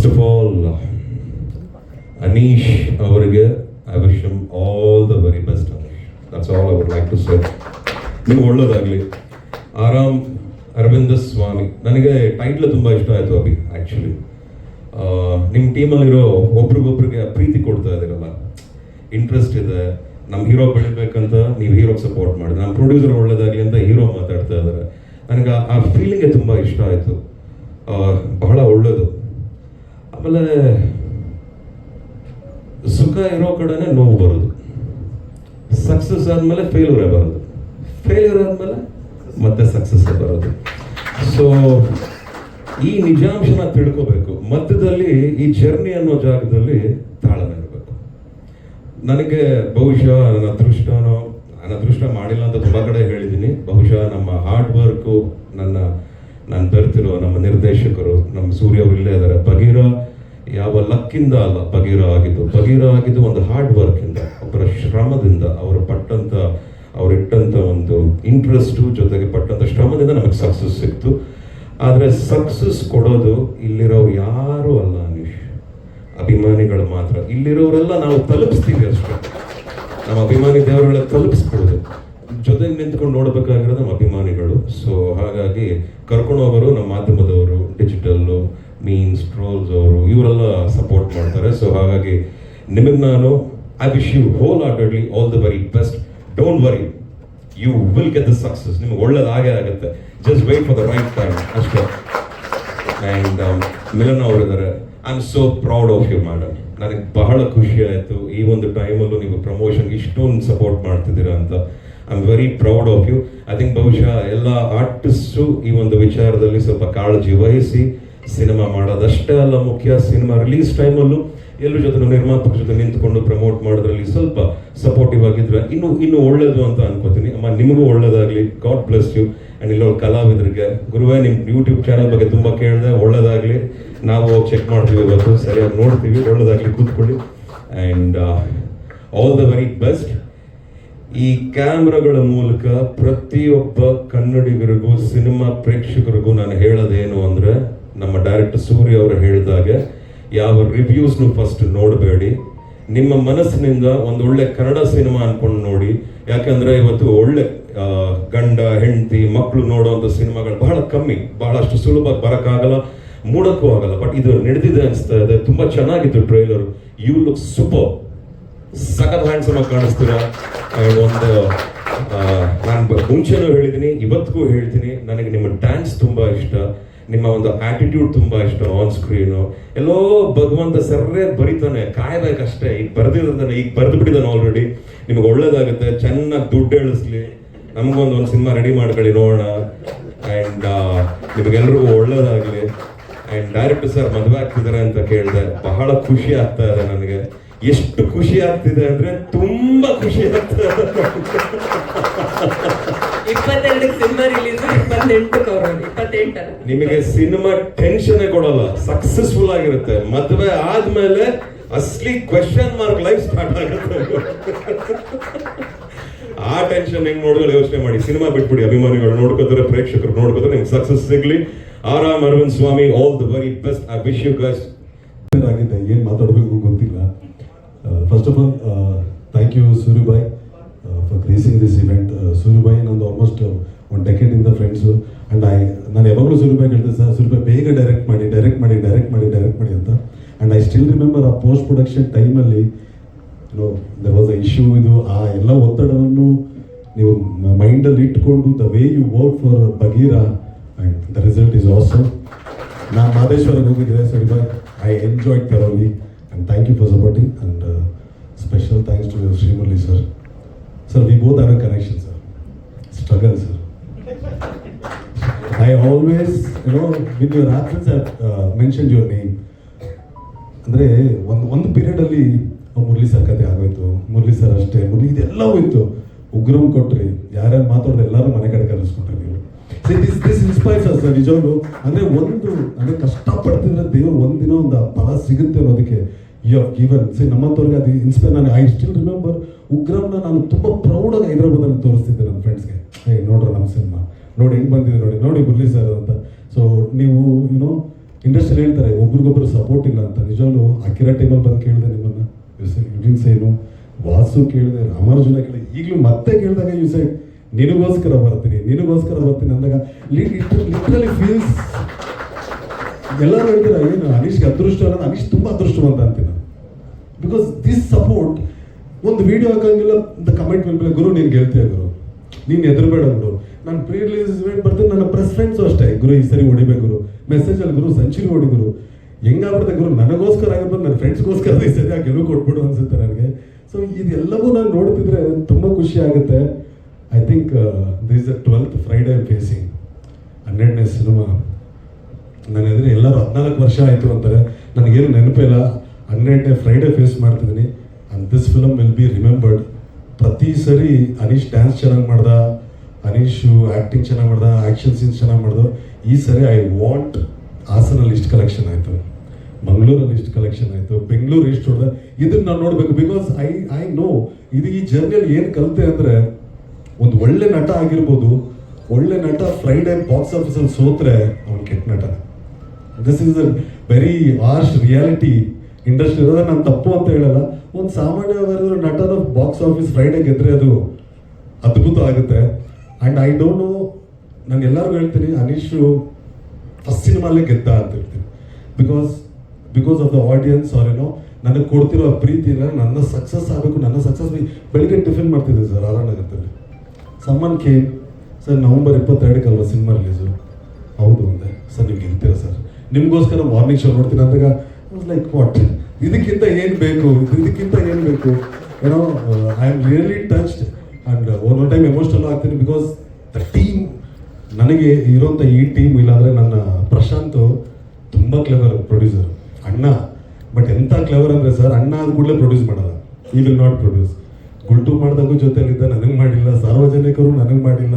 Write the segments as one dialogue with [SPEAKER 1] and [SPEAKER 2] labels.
[SPEAKER 1] First of all Anish ಅವರಿಗೆ I wish all the very best Anish that's all would like to say ನೀವು ಒಳ್ಳೇದಾಗಲಿ. ಆರಾಮ್, ಅರವಿಂದ ಸ್ವಾಮಿ. ನನಗೆ title ತುಂಬ ಇಷ್ಟ ಆಯಿತು, ಅಭಿ ಆ್ಯಕ್ಚುಲಿ ನಿಮ್ಮ ಟೀಮಲ್ಲಿರೋ ಒಬ್ರಿಗೊಬ್ರಿಗೆ ಪ್ರೀತಿ ಕೊಡ್ತಾ ಇದ್ದೀರಲ್ಲ ಇಂಟ್ರೆಸ್ಟ್ ಇದೆ. ನಮ್ಮ ಹೀರೋ ಬೆಳಿಬೇಕಂತ ನೀವು ಹೀರೋಗೆ ಸಪೋರ್ಟ್ ಮಾಡಿ. ನಮ್ಮ ಪ್ರೊಡ್ಯೂಸರ್ ಒಳ್ಳೇದಾಗಲಿ ಅಂತ ಹೀರೋ ಮಾತಾಡ್ತಾ ಇದ್ದಾರೆ ನನಗೆ ಆ ಫೀಲಿಂಗೇ ತುಂಬ ಇಷ್ಟ ಆಯಿತು. ಬಹಳ ಒಳ್ಳೆಯದು ಆಮೇಲೆ ಸುಖ ಇರೋ ಕಡೆನೇ ನೋವು ಬರೋದು. ಸಕ್ಸಸ್ ಆದಮೇಲೆ ಫೇಲ್ಯೂರೇ ಬರೋದು. ಫೇಲ್ಯೂರ್ ಆದಮೇಲೆ ಮತ್ತೆ ಸಕ್ಸಸ್ ಬರೋದು. ಸೊ ಈ ನಿಜಾಂಶನ ತಿಳ್ಕೋಬೇಕು. ಮಧ್ಯದಲ್ಲಿ ಈ ಜರ್ನಿ ಅನ್ನೋ ಜಾಗದಲ್ಲಿ ತಾಳ್ಮೆ ಇರಬೇಕು. ನನಗೆ ಬಹುಶಃ ನನ್ನ ಅದೃಷ್ಟನೋ, ನನ್ನ ಅದೃಷ್ಟ ಮಾಡಿಲ್ಲ ಅಂತ ತುಂಬ ಕಡೆ ಹೇಳಿದ್ದೀನಿ. ಬಹುಶಃ ನಮ್ಮ ಹಾರ್ಡ್ ವರ್ಕು ನನ್ನ, ನಾನು ಬರ್ತಿರೋ ನಮ್ಮ ನಿರ್ದೇಶಕರು, ನಮ್ಮ ಸೂರ್ಯ ಇಲ್ಲೇ ಇದ್ದಾರೆ. ಬಗೀರ ಯಾವ ಲಕ್ಕಿಂದ ಅಲ್ಲ ಬಗೀರ ಆಗಿದ್ದು. ಬಗೀರ ಆಗಿದ್ದು ಒಂದು ಹಾರ್ಡ್ ವರ್ಕಿಂದ ಒಬ್ಬರ ಶ್ರಮದಿಂದ, ಅವರು ಪಟ್ಟಂತ ಅವರು ಒಂದು ಇಂಟ್ರೆಸ್ಟು ಜೊತೆಗೆ ಪಟ್ಟಂತ ಶ್ರಮದಿಂದ ನಮಗೆ ಸಕ್ಸಸ್ ಸಿಕ್ತು. ಆದರೆ ಸಕ್ಸಸ್ ಕೊಡೋದು ಇಲ್ಲಿರೋ ಯಾರೂ ಅಲ್ಲ ಅನೀಶ್. ಅಭಿಮಾನಿಗಳು ಮಾತ್ರ. ಇಲ್ಲಿರೋರೆಲ್ಲ ನಾವು ತಲುಪಿಸ್ತೀವಿ ಅಷ್ಟೇ. ನಮ್ಮ ಅಭಿಮಾನಿ ದೇವರುಗಳ ತಲುಪಿಸ್ಬೋದು ಜೊತೆಗೆ ನಿಂತ್ಕೊಂಡು ನೋಡಬೇಕಾಗಿರೋದು ನಮ್ಮ ಅಭಿಮಾನಿಗಳು. ಸೊ ಹಾಗಾಗಿ ಕರ್ಕೊಂಡು ಹೋಗೋರು ನಮ್ಮ ಮಾಧ್ಯಮದವರು ಮೀನ್ಸ್ ಟ್ರೋಲ್ಸ್ ಅವರು, ಇವರೆಲ್ಲ ಸಪೋರ್ಟ್ ಮಾಡ್ತಾರೆ. ಸೊ ಹಾಗಾಗಿ ನಿಮಗೆ ನಾನು I wish you wholeheartedly all the very best don't worry you will get the success ನಿಮಗೆ ಒಳ್ಳೇದಾಗೇ ಆಗುತ್ತೆ. Just wait for the right time ಅಷ್ಟೇ. ಆ್ಯಂಡ್ ಮಿಲನ್ ಅವರಿದ್ದಾರೆ. I am so proud of you madam ನನಗೆ ಬಹಳ ಖುಷಿ ಆಯಿತು. ಈ ಒಂದು ಟೈಮಲ್ಲೂ ನೀವು ಪ್ರಮೋಷನ್ ಇಷ್ಟೊಂದು ಸಪೋರ್ಟ್ ಮಾಡ್ತಿದ್ದೀರಾ ಅಂತ. I am very proud of you I think ಬಹುಶಃ ಎಲ್ಲ ಆರ್ಟಿಸ್ಟು ಈ ಒಂದು ವಿಚಾರದಲ್ಲಿ ಸ್ವಲ್ಪ ಕಾಳಜಿ ವಹಿಸಿ ಸಿನಿಮಾ ಮಾಡೋದಷ್ಟೇ ಅಲ್ಲ ಮುಖ್ಯ, ಸಿನಿಮಾ ರಿಲೀಸ್ ಟೈಮಲ್ಲೂ ಎಲ್ಲರ ಜೊತೆ ನಿರ್ಮಾಪಕ ಜೊತೆ ನಿಂತ್ಕೊಂಡು ಪ್ರಮೋಟ್ ಮಾಡೋದ್ರಲ್ಲಿ ಸ್ವಲ್ಪ ಸಪೋರ್ಟಿವ್ ಆಗಿದ್ರೆ ಇನ್ನು ಇನ್ನು ಒಳ್ಳೇದು ಅಂತ ಅನ್ಕೋತೀನಿ. ಅಮ್ಮ, ನಿಮಗೂ ಒಳ್ಳೇದಾಗಲಿ. ಗಾಡ್ ಬ್ಲೆಸ್ ಯು ಆ್ಯಂಡ್ ಇಲ್ಲೋ ಕಲಾವಿದರಿಗೆ, ಗುರುವೇ, ನಿಮ್ಮ ಯೂಟ್ಯೂಬ್ ಚಾನಲ್ ಬಗ್ಗೆ ತುಂಬ ಕೇಳಿದೆ ಒಳ್ಳೇದಾಗಲಿ. ನಾವು ಚೆಕ್ ಮಾಡ್ತೀವಿ ಇವತ್ತು. ಸರಿಯಾಗಿ ನೋಡ್ತೀವಿ. ಒಳ್ಳೇದಾಗಲಿ ಕೂತ್ಕೊಳ್ಳಿ. And all the very best ಈ ಕ್ಯಾಮ್ರಾಗಳ ಮೂಲಕ ಪ್ರತಿಯೊಬ್ಬ ಕನ್ನಡಿಗರಿಗೂ, ಸಿನಿಮಾ ಪ್ರೇಕ್ಷಕರಿಗೂ ನಾನು ಹೇಳೋದೇನು ಅಂದರೆ ನಮ್ಮ ಡೈರೆಕ್ಟರ್ ಸೂರ್ಯ ಅವರು ಹೇಳಿದಾಗೆ, ಯಾವ ರಿವ್ಯೂಸ್ನು ಫಸ್ಟ್ ನೋಡಬೇಡಿ. ನಿಮ್ಮ ಮನಸ್ಸಿನಿಂದ ಒಂದು ಒಳ್ಳೆ ಕನ್ನಡ ಸಿನಿಮಾ ಅನ್ಕೊಂಡು ನೋಡಿ. ಯಾಕಂದ್ರೆ ಇವತ್ತು ಒಳ್ಳೆ ಗಂಡ, ಹೆಂಡತಿ ಮಕ್ಕಳು ನೋಡುವಂಥ ಸಿನಿಮಾಗಳು ಬಹಳ ಕಮ್ಮಿ. ಬಹಳಷ್ಟು ಸುಲಭವಾಗಿ ಬರೋಕ್ಕಾಗಲ್ಲ, ಮೂಡಕ್ಕೂ ಆಗಲ್ಲ. ಬಟ್ ಇದು ನಡೆದಿದೆ ಅನಿಸ್ತಾ ಇದೆ. ತುಂಬಾ ಚೆನ್ನಾಗಿತ್ತು ಟ್ರೈಲರ್. ಯು ಲುಕ್ ಸೂಪರ್ ಸಖತ್ ಹ್ಯಾಂಡ್ಸಮ್ ಆಗಿ ಕಾಣಿಸ್ತೀರಾ? ಒಂದು ನಾನು ಮುಂಚೆನೂ ಹೇಳಿದ್ದೀನಿ ಇವತ್ತಿಗೂ ಹೇಳ್ತೀನಿ. ನನಗೆ ನಿಮ್ಮ ಡ್ಯಾನ್ಸ್ ತುಂಬಾ ಇಷ್ಟ. ನಿಮ್ಮ ಒಂದು ಆಟಿಟ್ಯೂಡ್ ತುಂಬಾ ಇಷ್ಟ ಆನ್ ಸ್ಕ್ರೀನು ಎಲ್ಲೋ ಭಗವಂತ ಸರ್ರೇ ಬರೀತಾನೆ, ಕಾಯ್ಬೇಕಷ್ಟೇ. ಈಗ ಬರೆದಿದ್ದಾನೆ ಈಗ ಬರೆದು ಬಿಟ್ಟಿದ್ದಾನೆ ಆಲ್ರೆಡಿ ನಿಮಗೆ ಒಳ್ಳೇದಾಗುತ್ತೆ, ಚೆನ್ನಾಗಿ ದುಡ್ಡು ಎಳಿಸ್ಲಿ. ನಮಗೊಂದು ಒಂದು ಸಿನಿಮಾ ರೆಡಿ ಮಾಡ್ಕೊಳ್ಳಿ, ನೋಡೋಣ. ಆ್ಯಂಡ್ ನಿಮಗೆಲ್ರಿಗೂ ಒಳ್ಳೇದಾಗಲಿ. ಆ್ಯಂಡ್ ಡೈರೆಕ್ಟರ್ ಸರ್ ಮದುವೆ ಆಗ್ತಿದ್ದಾರೆ ಅಂತ ಕೇಳಿದೆ. ಬಹಳ ಖುಷಿ ಆಗ್ತಾ ಇದೆ ನನಗೆ. ಎಷ್ಟು ಖುಷಿ ಆಗ್ತಿದೆ ಅಂದ್ರೆ ತುಂಬಾ ಖುಷಿ ಆಗ್ತಾ
[SPEAKER 2] ಇಪ್ಪತ್ತೆರಡಕ್ಕೆ ಸಿನಿಮಾ ರಿಲೀಸ್ ಇಪ್ಪತ್ತೆಂಟಕ್ಕೆ
[SPEAKER 1] ನಿಮಗೆ ಸಿನಿಮಾ ಟೆನ್ಷನ್ ಕೊಡಲ್ಲ ಸಕ್ಸಸ್ಫುಲ್ ಆಗಿರುತ್ತೆ. ಮದುವೆ ಆದ್ಮೇಲೆ ಅಸ್ಲಿ ಕ್ವೆಶನ್ ಮಾರ್ಕ್ ಲೈಫ್ ಸ್ಟಾರ್ಟ್ ಆಗುತ್ತೆ. ಆ ಟೆನ್ಷನ್ ಹೆಂಗ್ ನೋಡಿದ್ರೆ ಯೋಚನೆ ಮಾಡಿ. ಸಿನಿಮಾ ಬಿಟ್ಬಿಡಿ ಅಭಿಮಾನಿಗಳು ನೋಡ್ಕೋತಾರೆ ಪ್ರೇಕ್ಷಕರು ನೋಡ್ಕೋತಾರೆ ನಿಮ್ಗೆ ಸಕ್ಸಸ್ ಸಿಗ್ಲಿ. Aaram Aravind Swamy all the very best I wish you ಗಸ್
[SPEAKER 3] ಆಗಿದೆ ಏನು ಮಾತಾಡಬೇಕು ಗೊತ್ತಿಲ್ಲ. First of all thank you ಸೂರ್ಯಬಾಯ್ gracing this event ಸೂರ್ಯಬಾಯ್ ನಂದು almost in the friends and I ನಾನು ಯಾವಾಗಲೂ ಸೂರ್ಯಬಾಯ್ ಹೇಳ್ದೆ ಸರ್ ಸೂರ್ಯಬಾಯ್ ಬೇಗ ಡೈರೆಕ್ಟ್ ಮಾಡಿ ಡೈರೆಕ್ಟ್ ಮಾಡಿ ಡೈರೆಕ್ಟ್ ಮಾಡಿ ಡೈರೆಕ್ಟ್ ಮಾಡಿ ಅಂತ. ಆ್ಯಂಡ್ ಐ ಸ್ಟಿಲ್ ರಿಮೆಂಬರ್ ಆ ಪೋಸ್ಟ್ ಪ್ರೊಡಕ್ಷನ್ ಟೈಮಲ್ಲಿ no there was a issue ಇದು, ಆ ಎಲ್ಲ ಒತ್ತಡವನ್ನು ನೀವು ಮೈಂಡಲ್ಲಿ ಇಟ್ಕೊಂಡು the way you work for Bagheera and the result is also ನಾನು ಮಹದೇಶ್ವರಕ್ಕೆ ಹೋಗಿದ್ದೆ, ಸರಿ I enjoyed thoroughly and thank you for supporting and special thanks to Srimurali sir sir have a connection sir struggle sir I always you know with your sir mention your name ಅಂದರೆ ಒಂದು ಒಂದು ಪೀರಿಯಡಲ್ಲಿ Murali sir ಕತೆ ಆಗೋಯ್ತು. Murali sir ಅಷ್ಟೇ, ಮುರಳಿ ಇದೆಲ್ಲ ಹೋಯ್ತು ಉಗ್ರಂ ಕೊಟ್ರಿ, ಯಾರ್ಯಾರು ಮಾತಾಡೋದು ಎಲ್ಲರೂ ಮನೆ ಕಡೆ ಕರೆಸ್ಕೊಂಡ್ರಿ ನೀವು. ದಿಸ್ ದಿಸ್ ಇನ್ಸ್ಪೈರ್ಸ್ ಅಸ್ ನಿಜವಾಗ್ಲು. ಅಂದರೆ ಒಂದು, ಅಂದರೆ ಕಷ್ಟಪಡ್ತಿದ್ರೆ ದೇವ್ರು ಒಂದಿನ ಒಂದು ಫಲ ಸಿಗುತ್ತೆ ಅನ್ನೋದಕ್ಕೆ ಯು ಹವ್ ಗಿವನ್ ಸಿ ನಮ್ಮಂಥವ್ರಿಗೆ ಅದು ಇನ್ಸ್ಪೈರ್ ನಾನು ಐ ಸ್ಟಿಲ್ ರಿಮೆಂಬರ್ ಉಗ್ರಂನ ನಾನು ತುಂಬ ಪ್ರೌಡಾಗಿ ಹೈದರಾಬಾದಲ್ಲಿ ತೋರಿಸ್ತಿದ್ದೆ ನನ್ನ ಫ್ರೆಂಡ್ಸ್ಗೆ ಹೇ ನೋಡ್ರಿ ನಮ್ಮ ಸಿನಿಮಾ ನೋಡಿ ಹೆಂಗೆ ಬಂದಿದೆ ನೋಡಿ ನೋಡಿ ಬರ್ಲಿ ಸರ್ ಅಂತ. ಸೊ ನೀವು ಏನೋ ಇಂಡಸ್ಟ್ರಿಯಲ್ಲಿ ಹೇಳ್ತಾರೆ, ಒಬ್ರಿಗೊಬ್ರು ಸಪೋರ್ಟ್ ಇಲ್ಲ ಅಂತ. ನಿಜವಾಗ್ಲೂ ಅಕಿರಾ ಟೈಮಲ್ಲಿ ಬಂದು ಕೇಳಿದೆ ನಿಮ್ಮನ್ನ. ಯುಡಿನ್ ಏನು ವಾಸು ಕೇಳಿದೆ ರಾಮಾರ್ಜುನ ಕೇಳಿದೆ. ಈಗಲೂ ಮತ್ತೆ ಕೇಳಿದಾಗ ಯು ಸೈಡ್ ನಿನಗೋಸ್ಕರ ಬರ್ತೀನಿ ನಿನಗೋಸ್ಕರ ಬರ್ತೀನಿ ಅಂದಾಗ ಲಿಟ್ರಲಿ ಫೀಲ್ಸ್ ಎಲ್ಲರೂ ಹೇಳ್ತೀರಾ, ಏನು, ಅನೀಶ್ಗೆ ಅದೃಷ್ಟ ಅನೀಶ್ ತುಂಬ ಅದೃಷ್ಟವಂತ ಅಂತೀನಿ ಬಿಕಾಸ್ ದಿಸ್ ಸಪೋರ್ಟ್ ಒಂದು ವಿಡಿಯೋ ಹಾಕಂಗಿಲ್ಲ ಅಂತ ಕಮೆಂಟ್ ಮೇಲೆ ಗುರು, ನೀನು ಗೆಲ್ತೀಯ ಗುರು? ನೀನು ಎದುರುಬೇಡ ಗುರು. ನಾನು ಪ್ರೀ ರಿಲೀಸ್ ಇವೆಂಟ್ ಬರ್ತೀನಿ, ನನ್ನ ಪ್ರೆಸ್ ಫ್ರೆಂಡ್ಸು ಅಷ್ಟೇ. ಗುರು, ಈ ಸರಿ ಹೊಡಿಬೇಕು ಗುರು. ಮೆಸೇಜಲ್ಲಿ ಗುರು ಸೆಂಚುರಿ ಹೊಡಿ ಗುರು. ಹೆಂಗಾಗ್ಬಿಡುತ್ತೆ ಗುರು? ನನಗೋಸ್ಕರ ಆಗಿರ್ಬೋದು, ನನ್ನ ಫ್ರೆಂಡ್ಸ್ಗೋಸ್ಕರ ಈ ಸರಿ ಆ ಗೆಲುವು ಕೊಟ್ಬಿಡು ಅನ್ಸುತ್ತೆ ನನಗೆ. ಸೊ ಇದೆಲ್ಲವೂ ನಾನು ನೋಡ್ತಿದ್ರೆ ತುಂಬ ಖುಷಿ ಆಗುತ್ತೆ. I think this the twelfth Friday facing ಹನ್ನೆರಡನೇ ಸಿನಿಮಾ ನನ್ನ ಎದುರು ಎಲ್ಲರೂ ಹದಿನಾಲ್ಕು ವರ್ಷ ಆಯಿತು ಅಂತಾರೆ. ನನಗೇನು ನೆನಪಿಲ್ಲ. ಹನ್ನೆರಡನೇ ಫ್ರೈಡೇ ಫೇಸ್ ಮಾಡ್ತಿದ್ದೀನಿ. This film will be remembered ಪ್ರತಿ ಸರಿ ಅನೀಶ್ ಡ್ಯಾನ್ಸ್ ಚೆನ್ನಾಗಿ ಮಾಡ್ದ, ಅನೀಶು ಆ್ಯಕ್ಟಿಂಗ್ ಚೆನ್ನಾಗಿ ಮಾಡ್ದ ಆ್ಯಕ್ಷನ್ ಸೀನ್ಸ್ ಚೆನ್ನಾಗಿ ಮಾಡ್ದು. ಈ ಸರಿ ಐ ವಾಂಟ್ ಹಾಸನಲ್ಲಿ ಇಷ್ಟು ಕಲೆಕ್ಷನ್ ಆಯಿತು ಮಂಗಳೂರಲ್ಲಿ ಇಷ್ಟು ಕಲೆಕ್ಷನ್ ಆಯಿತು, ಬೆಂಗಳೂರು ಇಷ್ಟು ಹೊಡೆದ ಇದನ್ನು ನಾನು ನೋಡಬೇಕು ಬಿಕಾಸ್ ಐ ಐ ನೋ ಇದು ಈ ಜರ್ನಿಯಲ್ಲಿ ಏನು ಕಲಿತೆ ಅಂದರೆ ಒಂದು ಒಳ್ಳೆ ನಟ ಆಗಿರ್ಬೋದು, ಒಳ್ಳೆ ನಟ ಫ್ರೈಡೇ ಬಾಕ್ಸ್ ಆಫೀಸಲ್ಲಿ ಸೋತ್ರೆ ಅವನು ಕೆಟ್ಟ ನಟ. This is a very harsh reality industry ಇರೋದ್ರೆ ನಾನು ತಪ್ಪು ಅಂತ ಹೇಳಲ್ಲ. ಒಂದು ಸಾಮಾನ್ಯವಾಗಿ ನಟನ ಬಾಕ್ಸ್ ಆಫೀಸ್ ಫ್ರೈಡೇ ಗೆದ್ರೆ ಅದು ಅದ್ಭುತ ಆಗುತ್ತೆ. ಆ್ಯಂಡ್ ಐ ಡೋಂಟ್ ನೋ ನಾನು ಎಲ್ಲರಿಗೂ ಹೇಳ್ತೀನಿ, ಅನೀಶು ಫಸ್ಟ್ ಸಿನಿಮಾಲೇ ಗೆದ್ದ ಅಂತ ಹೇಳ್ತೀನಿ. Because because of the audience are ಏನೋ ನನಗೆ ಕೊಡ್ತಿರೋ ಪ್ರೀತಿನ ನನ್ನ ಸಕ್ಸಸ್ ಆಗಬೇಕು, ನನ್ನ ಸಕ್ಸಸ್ ಬೆಳಿಗ್ಗೆ ಟಿಫಿನ್ ಮಾಡ್ತಿದ್ದೆ ಸರ್ ಆರಾನಗರದಲ್ಲಿ ಸಮ್ಮನ್ ಕೇ ಸರ್ ನವಂಬರ್ ಅಲ್ವಾ ಸಿನಿಮಾ ರಿಲೀಸು ಹೌದು ಒಂದೇ ಸರ್, ನೀವು ಗೆಲ್ತೀರಾ ಸರ್? ನಿಮಗೋಸ್ಕರ ಮಾರ್ನಿಂಗ್ ಶೋ ನೋಡ್ತೀನಿ, ಅಂದಾಗ ಲೈಕ್ ವಾಟ್ ಇದಕ್ಕಿಂತ ಏನು ಬೇಕು? ಇದಕ್ಕಿಂತ ಏನು ಬೇಕು? ಏನೋ I am really touched and one time emotional ಆಗ್ತೀನಿ ಬಿಕಾಸ್ ದ ಟೀಮ್ ನನಗೆ ಇರೋಂಥ ಈ ಟೀಮ್ ಇಲ್ಲಾಂದರೆ ನನ್ನ ಪ್ರಶಾಂತ್ ತುಂಬ ಕ್ಲೆವರ್ ಪ್ರೊಡ್ಯೂಸರ್ ಅಣ್ಣ ಬಟ್ ಎಂಥ ಕ್ಲೆವರ್ ಅಂದರೆ ಸರ್ ಅಣ್ಣ ಅದು ಕೂಡಲೇ ಪ್ರೊಡ್ಯೂಸ್ ಮಾಡಲ್ಲ. ಈ ವಿಲ್ ನಾಟ್ ಪ್ರೊಡ್ಯೂಸ್ ಗುಲ್ಟು ಮಾಡಿದಾಗೂ ಜೊತೆಯಲ್ಲಿದ್ದ ನನಗೆ ಮಾಡಿಲ್ಲ, ಸಾರ್ವಜನಿಕರು ನನಗೆ ಮಾಡಿಲ್ಲ.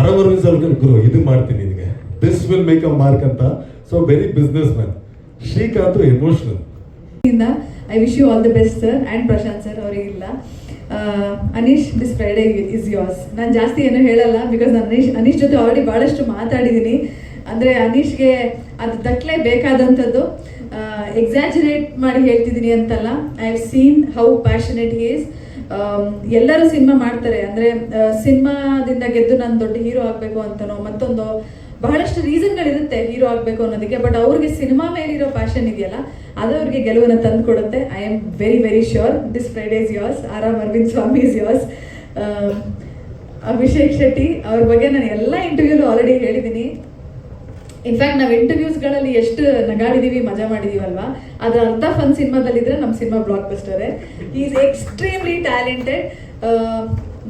[SPEAKER 3] ಅರವರ್ವಿಂದ್ ಸರ್ ಗುರು, ಇದು ಮಾಡ್ತೀನಿ ನಿನಗೆ. This will make a mark ಅಂತ. So very businessman Srikanth emotional
[SPEAKER 4] I wish you all the best sir and Prashanth sir ಅವರಿಗಿಲ್ಲ Anish this Friday is yours ನಾನು ಜಾಸ್ತಿ ಏನೂ ಹೇಳಲ್ಲ ಬಿಕಾಸ್ ನಾನು ಅನೀಶ್ ಅನೀಶ್ ಜೊತೆ ಆಲ್ರೆಡಿ ಭಾಳಷ್ಟು ಮಾತಾಡಿದ್ದೀನಿ ಅಂದರೆ ಅನೀಶ್ಗೆ ಅದು ದಕ್ಕಲೇ ಬೇಕಾದಂಥದ್ದು ಎಕ್ಸಾಜುರೇಟ್ ಮಾಡಿ ಹೇಳ್ತಿದ್ದೀನಿ ಅಂತಲ್ಲ. I have seen how passionate is ಎಲ್ಲರೂ ಸಿನಿಮಾ ಮಾಡ್ತಾರೆ. ಅಂದರೆ ಸಿನಿಮಾದಿಂದ ಗೆದ್ದು ನಾನು ದೊಡ್ಡ ಹೀರೋ ಆಗಬೇಕು ಅಂತನೋ, ಮತ್ತೊಂದು ಬಹಳಷ್ಟು ರೀಸನ್ಗಳಿರುತ್ತೆ ಹೀರೋ ಆಗಬೇಕು ಅನ್ನೋದಕ್ಕೆ, ಬಟ್ ಅವ್ರಿಗೆ ಸಿನಿಮಾ ಮೇಲಿರೋ ಪ್ಯಾಷನ್ ಇದೆಯಲ್ಲ, ಅದು ಅವ್ರಿಗೆ ಗೆಲುವನ್ನು ತಂದು ಕೊಡುತ್ತೆ. I am very very sure this Friday is yours R ಆರ್ ಅರವಿಂದ್ ಸ್ವಾಮಿ ಇಸ್ ಯೋರ್ಸ್ ಅಭಿಷೇಕ್ ಶೆಟ್ಟಿ ಅವ್ರ ಬಗ್ಗೆ ನಾನು ಎಲ್ಲ ಇಂಟರ್ವ್ಯೂಲು ಆಲ್ರೆಡಿ ಹೇಳಿದ್ದೀನಿ. ಇನ್ಫ್ಯಾಕ್ಟ್ ನಾವು ಇಂಟರ್ವ್ಯೂಸ್ಗಳಲ್ಲಿ ಎಷ್ಟು ನಗಾಡಿದೀವಿ, ಮಜಾ ಮಾಡಿದೀವಲ್ವಾ ಅದರ ಅರ್ಧ ಫನ್ ಸಿನಿಮಾದಲ್ಲಿದ್ರೆ ನಮ್ಮ ಸಿನಿಮಾ ಬ್ಲಾಕ್ ಬಸ್ಟರೇ ಈಸ್ ಎಕ್ಸ್ಟ್ರೀಮ್ಲಿ ಟ್ಯಾಲೆಂಟೆಡ್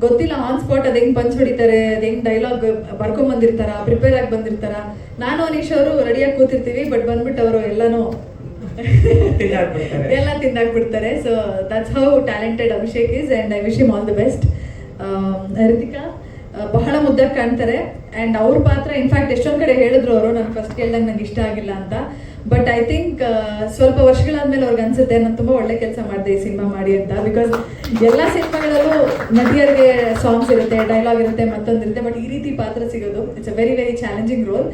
[SPEAKER 4] ಗೊತ್ತಿಲ್ಲ ಆನ್ ಸ್ಪಾಟ್ ಅದು ಹೆಂಗ್ ಪಂಚ್ ಹೊಡಿತಾರೆ ಅದು ಹೆಂಗ್ ಡೈಲಾಗ್ ಬರ್ಕೊಂಡ್ ಬಂದಿರ್ತಾರ ಪ್ರಿಪೇರ್ ಆಗಿ ಬಂದಿರ್ತಾರ. ನಾನು ಅನೀಶ್ ಅವರು ರೆಡಿಯಾಗಿ ಕೂತಿರ್ತೀವಿ ಬಟ್ ಬಂದ್ಬಿಟ್ಟು ಅವರು ಎಲ್ಲಾನು. ಎಲ್ಲ ತಿಂದಾಕ್ಬಿಡ್ತಾರೆ so that's how talented Abhishek is and I wish him all the best Ritika ಬಹಳ ಮುದ್ದೆ ಕಾಣ್ತಾರೆ. ಅಂಡ್ ಅವ್ರ ಪಾತ್ರ ಇನ್ಫ್ಯಾಕ್ಟ್ ಎಷ್ಟೊಂದು ಕಡೆ ಹೇಳಿದ್ರು ಅವರು, ನಾನು ಫಸ್ಟ್ ಕೇಳ್ದಂಗೆ ನಂಗೆ ಇಷ್ಟ ಆಗಿಲ್ಲ ಅಂತ. ಬಟ್ ಐ ಥಿಂಕ್ ಸ್ವಲ್ಪ ವರ್ಷಗಳಾದ್ಮೇಲೆ ಅವ್ರಿಗೆ ಅನ್ಸುತ್ತೆ, ನಾನು ತುಂಬಾ ಒಳ್ಳೆ ಕೆಲಸ ಮಾಡಿದೆ ಈ ಸಿನಿಮಾ ಮಾಡಿ ಅಂತ. ಬಿಕಾಸ್ ಎಲ್ಲ ಸಿನಿಮಾಗಳಲ್ಲೂ ನಟಿಯರಿಗೆ ಸಾಂಗ್ಸ್ ಇರುತ್ತೆ ಡೈಲಾಗ್ ಇರುತ್ತೆ, ಮತ್ತೊಂದು ಇರುತ್ತೆ. ಬಟ್ ಈ ರೀತಿ ಪಾತ್ರ ಸಿಗೋದು it's a very very challenging role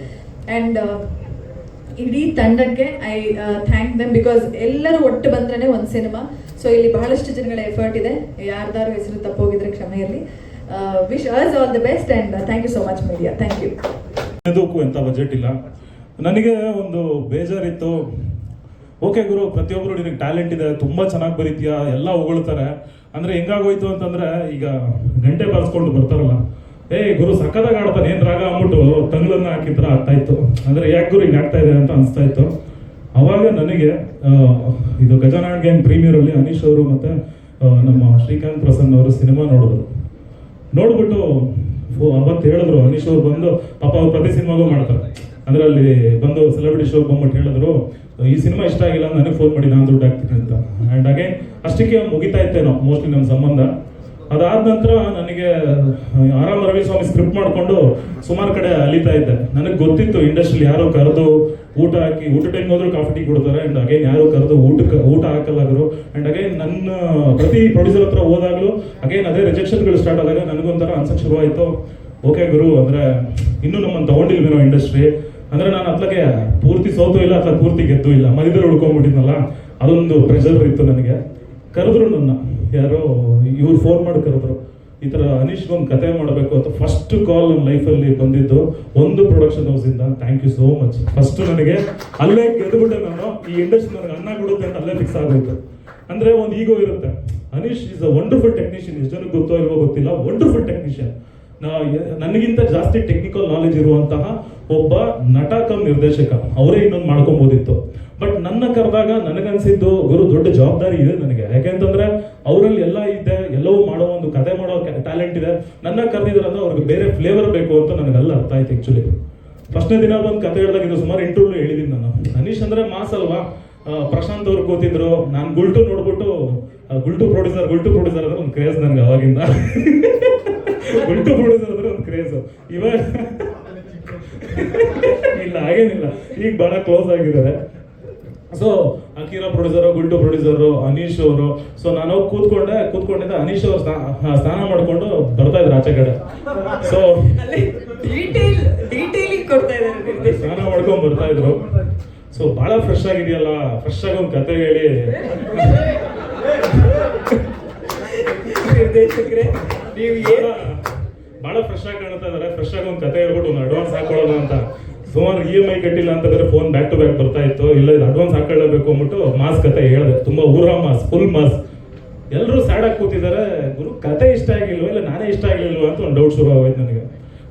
[SPEAKER 4] and ಇಡೀ ತಂಡಕ್ಕೆ ಐ ಥ್ಯಾಂಕ್ ದೆಮ್ ಬಿಕಾಸ್ ಎಲ್ಲರೂ ಒಟ್ಟು ಬಂದ್ರೆ ಒಂದು ಸಿನಿಮಾ. ಸೊ ಇಲ್ಲಿ ಬಹಳಷ್ಟು ಜನಗಳ ಎಫರ್ಟ್ ಇದೆ. ಯಾರ್ದಾರು ಹೆಸರು ತಪ್ಪೋಗಿದ್ರೆ ಕ್ಷಮೆ ಇರಲಿ. Wish us all the best and thank you so much media thank you
[SPEAKER 5] ಇದಕ್ಕೂ ಎಂಥ ಬಜೆಟ್ ಇಲ್ಲ. ನನಗೆ ಒಂದು ಬೇಜಾರಿತ್ತು. ಓಕೆ ಗುರು ಪ್ರತಿಯೊಬ್ಬರು ನಿನಗೆ ಟ್ಯಾಲೆಂಟ್ ಇದೆ, ತುಂಬ ಚೆನ್ನಾಗಿ ಬರೀತೀಯ? ಎಲ್ಲ ಹೊಗಳ್ತಾರೆ. ಅಂದರೆ ಹೆಂಗಾಗೋಯ್ತು ಅಂತಂದರೆ, ಈಗ ಗಂಟೆ ಬಾರಿಸ್ಕೊಂಡು ಬರ್ತಾರಲ್ಲ. ಏಯ್ ಗುರು ಸಕ್ಕದಾಗ ಆಡ್ತಾನೆ ಏನು ರಾಗ ಅಂದ್ಬಿಟ್ಟು ತಂಗ್ಳನ್ನ ಹಾಕಿದ್ರೆ ಆಗ್ತಾ ಇತ್ತು ಅಂದ್ರೆ ಯಾಕೆ ಗುರು ಹಿಂಗೆ ಆಗ್ತಾ ಇದೆ ಅಂತ ಅನಿಸ್ತಾ ಇತ್ತು. ಅವಾಗ ನನಗೆ ಇದು ಗಜಾನನ್ ಗೇಮ್ ಪ್ರೀಮಿಯರ್ ಅಲ್ಲಿ ಅನೀಶ್ ಅವರು ಮತ್ತು ನಮ್ಮ ಶ್ರೀಕಾಂತ್ ಪ್ರಸನ್ನ ಅವರು ಸಿನಿಮಾ ನೋಡಿದ್ರು. ನೋಡ್ಬಿಟ್ಟು ಅವತ್ತು ಹೇಳಿದ್ರು ಅನೀಶ್ ಅವ್ರು ಬಂದು, ಪಾಪ ಅವ್ರು ಪ್ರತಿ ಸಿನಿಮಾಗೂ ಮಾಡ್ತಾರೆ. ಅಂದ್ರೆ ಅಲ್ಲಿ ಬಂದು ಸೆಲೆಬ್ರಿಟಿ ಶೋ ಬಂದ್ಬಿಟ್ಟು ಹೇಳಿದ್ರು, ಈ ಸಿನಿಮಾ ಇಷ್ಟ ಆಗಿಲ್ಲ, ನನಗೆ ಫೋನ್ ಮಾಡಿ, ನಾನು ದುಡ್ಡು ಹಾಕ್ತೀನಿ ಅಂತ. ಆ್ಯಂಡ್ ಅಗೇನ್ ಅಷ್ಟಕ್ಕೆ ಮುಗಿತಾ ಇತ್ತೇನೋ ಮೋಸ್ಟ್ಲಿ ನಮ್ಮ ಸಂಬಂಧ. ಅದಾದ ನಂತರ ನನಗೆ ಆರಾಮ್ ರವಿ ಸ್ವಾಮಿ ಸ್ಕ್ರಿಪ್ಟ್ ಮಾಡಿಕೊಂಡು ಸುಮಾರು ಕಡೆ ಅಲಿತಾ ಇದ್ದೆ. ನನಗೆ ಗೊತ್ತಿತ್ತು ಇಂಡಸ್ಟ್ರಿಲಿ ಯಾರೋ ಕರೆದು ಊಟ ಹಾಕಿ ಊಟ ಟೈಮ್ ಹೋದ್ರು ಕಾಫಿ ಟೀ ಕೊಡ್ತಾರೆ ಅಂಡ್ ಅಗೇನ್ ಯಾರು ಕರೆದು ಊಟಕ್ಕೆ, ಊಟ ಹಾಕಲಾಗರು ಅಂಡ್ ಅಗೇನ್ ನನ್ನ, ಪ್ರತಿ ಪ್ರೊಡ್ಯೂಸರ್ ಹತ್ರ ಹೋದಾಗಲೂ ಅಗೇನ್ ಅದೇ ರಿಜೆಕ್ಷನ್ಗಳು ಸ್ಟಾರ್ಟ್ ಆದಾಗ ನನಗೊಂಥರ ಅನ್ಸಕ್ ಶುರುವಾಯಿತು. ಓಕೆ ಗುರು, ಅಂದರೆ ಇನ್ನೂ ನಮ್ಮನ್ನು ತಗೊಂಡಿಲ್ವೇನೋ ಇಂಡಸ್ಟ್ರಿ ಅಂದರೆ ನಾನು ಅತ್ಲಗೆ ಪೂರ್ತಿ ಸೋತು ಇಲ್ಲ ಅಥವಾ ಪೂರ್ತಿ ಗೆದ್ದು ಇಲ್ಲ. ಮಧ್ಯದಲ್ಲಿ ಉಳ್ಕೊಂಡ್ಬಿಟ್ಟಿದ್ನಲ್ಲ ಅದೊಂದು ಪ್ರೆಷರ್ ಇತ್ತು ನನಗೆ. ಕರೆದ್ರು ನನ್ನ. ಯಾರೋ ಇವ್ರು ಫೋನ್ ಮಾಡಿ ಕರೆದ್ರು ಈ ಥರ ಅನೀಶ್ಗೊಂದು ಕತೆ ಮಾಡಬೇಕು ಅಂತ ಫಸ್ಟ್ ಕಾಲ್ ನನ್ನ ಲೈಫಲ್ಲಿ ಬಂದಿದ್ದು ಒಂದು production ಹೌಸಿಂದ thank you so much first ನನಗೆ ಅಲ್ಲೇ ಗೆದ್ದುಬಿಟ್ಟೆ ನಾನು. ಈ ಇಂಡಸ್ಟ್ರಿ ನನಗೆ ಅನ್ನ ಕೊಡುತ್ತೆ ಅಂತ ಅಲ್ಲೇ ಫಿಕ್ಸ್ ಆಗೋಯ್ತು ಅಂದ್ರೆ ಒಂದು ಈಗೋ ಇರುತ್ತೆ. Anish is a wonderful technician ಎಷ್ಟು ಜನಕ್ಕೆ ಗೊತ್ತೋ ಇಲ್ವೋ ಗೊತ್ತಿಲ್ಲ. ವಂಡರ್ಫುಲ್ ಟೆಕ್ನಿಷಿಯನ್ ನಾ, ನನಗಿಂತ ಜಾಸ್ತಿ ಟೆಕ್ನಿಕಲ್ ನಾಲೆಜ್ ಇರುವಂತಹ ಒಬ್ಬ ನಟ ಕಮ್ ನಿರ್ದೇಶಕ. ಅವರೇ ಇನ್ನೊಂದು ಮಾಡ್ಕೊಬೋದಿತ್ತು. ಬಟ್ ನನ್ನ ಕರೆದಾಗ ನನಗನ್ಸಿದ್ದು ಗುರು ದೊಡ್ಡ ಜವಾಬ್ದಾರಿ ಇದೆ ನನಗೆ. ಯಾಕೆಂತಂದ್ರೆ ಅವರಲ್ಲಿ ಎಲ್ಲ ಇದೆ ಎಲ್ಲವೂ ಮಾಡೋ ಒಂದು ಕತೆ ಮಾಡೋ ಟ್ಯಾಲೆಂಟ್ ಇದೆ. ನನ್ನ ಕರೆದಿದ್ದಾರೆ ಅಂದ್ರೆ ಅವ್ರಿಗೆ ಬೇರೆ ಫ್ಲೇವರ್ ಬೇಕು ಅಂತ ನನಗೆಲ್ಲ ಅರ್ಥ ಆಯ್ತು ಆಕ್ಚುಲಿ ಫಸ್ಟ್ನೇ ದಿನ ಬಂದು ಕತೆ ಹೇಳಿದಾಗ ಸುಮಾರು ಇಂಟರ್ವ್ಯೂ ಹೇಳಿದ್ದೀನಿ ನಾನು. ಅನೀಶ್ ಅಂದ್ರೆ ಮಾಸ್ ಅಲ್ವಾ? ಪ್ರಶಾಂತ್ ಅವ್ರು ಕೂತಿದ್ರು. ನಾನು ಗುಲ್ಟು ನೋಡ್ಬಿಟ್ಟು ಗುಲ್ಟು ಪ್ರೊಡ್ಯೂಸರ್ ಗುಲ್ಟು ಪ್ರೊಡ್ಯೂಸರ್ ಅಂದ್ರೆ ಒಂದು ಕ್ರೇಜ್ ನನಗೆ ಅವಾಗಿಂದ. ಗುಲ್ಟು ಪ್ರೊಡ್ಯೂಸರ್ ಅಂದ್ರೆ ಒಂದು ಕ್ರೇಜ್ ಇವಾಗ ಇಲ್ಲ, ಹಾಗೇನಿಲ್ಲ. ಈಗ ಬಹಳ ಕ್ಲೋಸ್ ಆಗಿದ್ದಾರೆ. So Akira producer Gultoo producer Anish ಅವರು. ಸೊ ನಾನು ಹೋಗಿ ಕೂತ್ಕೊಂಡೆ ಕೂತ್ಕೊಂಡಿದ್ದೆ ಅನೀಶ್ ಅವರು ಸ್ನಾನ ಮಾಡ್ಕೊಂಡು ಬರ್ತಾ ಇದ್ರು ಆಚೆ ಕಡೆ. ಸೊ ಸ್ನಾನ ಮಾಡ್ಕೊಂಡು ಬರ್ತಾ ಇದ್ರು. ಸೊ ಬಹಳ ಫ್ರೆಶ್ ಆಗಿದೆಯಲ್ಲ ಫ್ರೆಶ್ ಆಗಿ ಒಂದು ಕತೆ ಹೇಳಿ.
[SPEAKER 2] ನೀವು ಏನು
[SPEAKER 5] ಬಹಳ ಫ್ರೆಶ್ ಆಗಿ ಕಾಣ್ತಾ ಇದಾರೆ. ಫ್ರೆಶ್ ಆಗಿ ಒಂದು ಕತೆ ಹೇಳ್ಬಿಟ್ಟು ಒಂದು ಅಡ್ವಾನ್ಸ್ ಹಾಕೊಳ್ಳೋಣ ಅಂತ. ಸುಮಾರು ಇ ಎಂ ಐ ಕಟ್ಟಿಲ್ಲ ಅಂತಂದ್ರೆ ಫೋನ್ ಬ್ಯಾಕ್ ಟು ಬ್ಯಾಕ್ ಬರ್ತಾ ಇತ್ತು. ಇಲ್ಲ, ಇದು ಅಡ್ವಾನ್ಸ್ ಹಾಕೊಳ್ಳಬೇಕು ಅಂದ್ಬಿಟ್ಟು ಮಾಸ್ ಕತೆ ಹೇಳಿದೆ. ತುಂಬಾ ಊರ ಮಾಸ್ ಫುಲ್ ಮಾಸ್ ಎಲ್ಲರೂ ಸ್ಯಾಡ್ ಆಗಿ ಕೂತಿದ್ದಾರೆ ಗುರು, ಕತೆ ಇಷ್ಟ ಆಗಿಲ್ವಾ? ಇಲ್ಲ, ನಾನೇ ಇಷ್ಟ ಆಗಿಲ್ವಾ ಅಂತ ಒಂದು ಡೌಟ್ ಶುರು ಆಗೋಯ್ತು ನನಗೆ.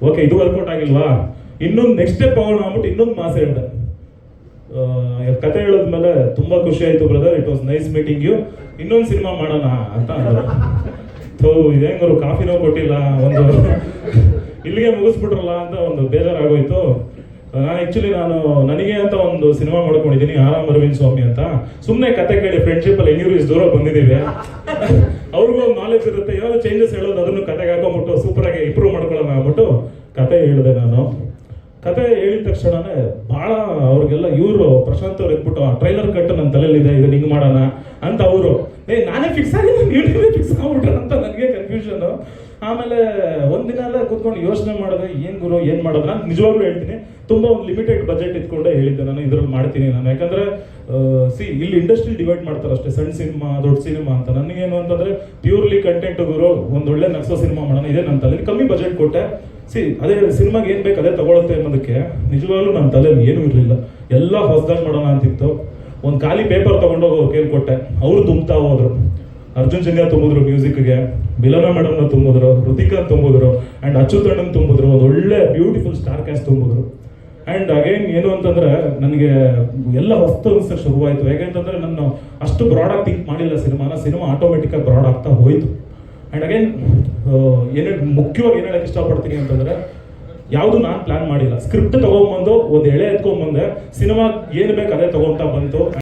[SPEAKER 5] ಓಕೆ ಇದು ವರ್ಕೌಟ್ ಆಗಿಲ್ವಾ? ಇನ್ನೊಂದು ನೆಕ್ಸ್ಟ್ ಸ್ಟೆಪ್ ಅಂದ್ಬಿಟ್ಟು ಇನ್ನೊಂದು ಮಾಸ್ ಹೇಳಿದೆ. ಕತೆ ಹೇಳಿದ್ಮೇಲೆ ತುಂಬಾ ಖುಷಿ ಆಯ್ತು brother it was nice meeting you ಇನ್ನೊಂದು ಸಿನಿಮಾ ಮಾಡೋಣ ಅಂತ ಥೋ ಇದೇಂಗರು ಕಾಫಿನೂ ಕೊಟ್ಟಿಲ್ಲ. ಒಂದು, ಇಲ್ಲಿಗೆ ಮುಗಿಸ್ಬಿಟ್ರಲ್ಲ ಅಂತ ಒಂದು ಬೇಜಾರಾಗೋಯ್ತು. ನಾನು ಆಕ್ಚುಲಿ ನಾನು ನನಗೆ ಅಂತ ಒಂದು ಸಿನಿಮಾ ಮಾಡ್ಕೊಂಡಿದ್ದೀನಿ ಆರಾಮ್ ಅರವಿಂದ್ ಸ್ವಾಮಿ ಅಂತ. ಸುಮ್ಮನೆ ಕತೆ ಕೇಳಿ ಫ್ರೆಂಡ್ಶಿಪ್ ಅಲ್ಲಿ ಹೆಂಗಿರು ಇಷ್ಟು ದೂರ ಬಂದಿದ್ದೀವಿ. ಅವ್ರಿಗೂ ಒಂದು ನಾಲೆಜ್ ಇರುತ್ತೆ. ಯಾವ್ದು ಚೇಂಜಸ್ ಹೇಳೋದು ಅದನ್ನು ಕತೆಗೆ ಹಾಕೊಂಡ್ಬಿಟ್ಟು ಸೂಪರಾಗಿ ಇಂಪ್ರೂವ್ ಮಾಡ್ಕೊಳ್ಳೋಣ ಅಂದ್ಬಿಟ್ಟು ಕತೆ ಹೇಳಿದೆ ನಾನು. ಕತೆ ಹೇಳಿದ ತಕ್ಷಣನೇ ಬಹಳ ಅವ್ರಿಗೆಲ್ಲ ಇವರು ಪ್ರಶಾಂತ್ ಅವ್ರು ಆ ಟ್ರೈಲರ್ ಕಟ್ ನನ್ನ ತಲೆಯಲ್ಲಿದೆ ಇದು ಹಿಂಗೆ ಮಾಡೋಣ? ಅಂತ ಅವರು, ಏ, ನಾನೇ ಫಿಕ್ಸ್ ಆಗಿಲ್ಲ ನೀವೇ ಫಿಕ್ಸ್ ಆಗ್ಬಿಟ್ರೆ ಅಂತ ನನಗೆ ಕನ್ಫ್ಯೂಷನ್ ಆಮೇಲೆ ಒಂದಿನ ಎಲ್ಲ ಕೂತ್ಕೊಂಡು ಯೋಚನೆ ಮಾಡಿದೆ, ಏನು ಗುರು, ಏನು ಮಾಡೋದು ನಾನು ನಿಜವಾಗ್ಲೂ ಹೇಳ್ತೀನಿ. ತುಂಬಾ ಒಂದು ಲಿಮಿಟೆಡ್ ಬಜೆಟ್ ಇಟ್ಕೊಂಡೆ ಹೇಳಿದ್ದೆ ನಾನು, ಇದ್ರಲ್ಲಿ ಮಾಡ್ತೀನಿ ನಾನು. ಯಾಕಂದ್ರೆ ಸಿ ಇಲ್ಲಿ ಇಂಡಸ್ಟ್ರಿ ಡಿವೈಡ್ ಮಾಡ್ತಾರೆ ಅಷ್ಟೇ ಸಣ್ಣ ಸಿನಿಮಾ, ದೊಡ್ಡ ಸಿನಿಮಾ ಅಂತ. ನನಗೇನು ಅಂತಂದ್ರೆ ಪ್ಯೂರ್ಲಿ ಕಂಟೆಂಟ್ ಗುರು ಒಂದೊಳ್ಳೆ ಒಳ್ಳೆ ನಕ್ಸೋ ಸಿನಿಮಾ ಮಾಡೋಣ, ಇದೆ ನನ್ನ ತಲೆಯಲ್ಲಿ ಕಮ್ಮಿ ಬಜೆಟ್ ಕೊಟ್ಟೆ. ಸಿ ಅದೇ ಸಿನಿಮಾಗೆ ಏನು ಬೇಕು ಅದೇ ತಗೊಳುತ್ತೆ ಅನ್ನೋದಕ್ಕೆ ನಿಜವಾಗ್ಲೂ ನನ್ನ ತಲೆಯಲ್ಲಿ ಏನೂ ಇರಲಿಲ್ಲ. ಎಲ್ಲ ಹೊಸದಾಗಿ ಮಾಡೋಣ ಅಂತಿತ್ತು. ಒಂದು ಖಾಲಿ ಪೇಪರ್ ತೊಗೊಂಡೋಗಿ ಕೇಳ್ಕೊಟ್ಟೆ ಅವ್ರು ತುಂಬ್ತಾ ಹೋದ್ರು ಅರ್ಜುನ್ ಜನ್ಯ ತುಂಬಿದ್ರು, ಮ್ಯೂಸಿಕ್ಗೆ. ಬಿಲನ ಮೇಡಮ್ನ ತುಂಬಿದ್ರು ಋತಿಕಾ ತುಂಬಿದ್ರು ಅಂಡ್ ಅಚ್ಚುತಣ್ಣನ ತುಂಬಿದ್ರು, ಒಂದು ಒಳ್ಳೆ ಬ್ಯೂಟಿಫುಲ್ ಸ್ಟಾರ್ ಕ್ಯಾಸ್ಟ್ ತುಂಬಿದ್ರು. ಅಂಡ್ ಅಗೈನ್ ಏನು ಅಂತಂದ್ರೆ, ನನಗೆ ಎಲ್ಲ ಹೊಸ್ತು ಅನ್ಸಕ್ಕೆ ಶುರುವಾಯಿತು. ಹೇಗೆಂತಂದರೆ ನಾನು ಅಷ್ಟು ಬ್ರಾಡ್ ಆಗಿ ಥಿಂಕ್ ಮಾಡಿಲ್ಲ ಸಿನಿಮಾನ. ಸಿನಿಮಾ ಆಟೋಮೆಟಿಕ್ ಆಗಿ ಬ್ರಾಡ್ ಆಗ್ತಾ ಹೋಯ್ತು. ಅಂಡ್ ಅಗೇನ್ ಏನೇ ಮುಖ್ಯವಾಗಿ ಏನು ಹೇಳಕ್ ಇಷ್ಟಪಡ್ತೀನಿ ಅಂತಂದ್ರೆ, ಯಾವುದು ನಾನು ಪ್ಲಾನ್ ಮಾಡಿಲ್ಲ. ಸ್ಕ್ರಿಪ್ಟ್ ತಗೊಂಬಂದು, ಒಂದು ಎಳೆ ಎತ್ಕೊಂಡ್ಬಂದೆ ಸಿನಿಮಾ ಏನು ಬೇಕು ಅದೇ ತಗೊಂತಾ ಬಂತು.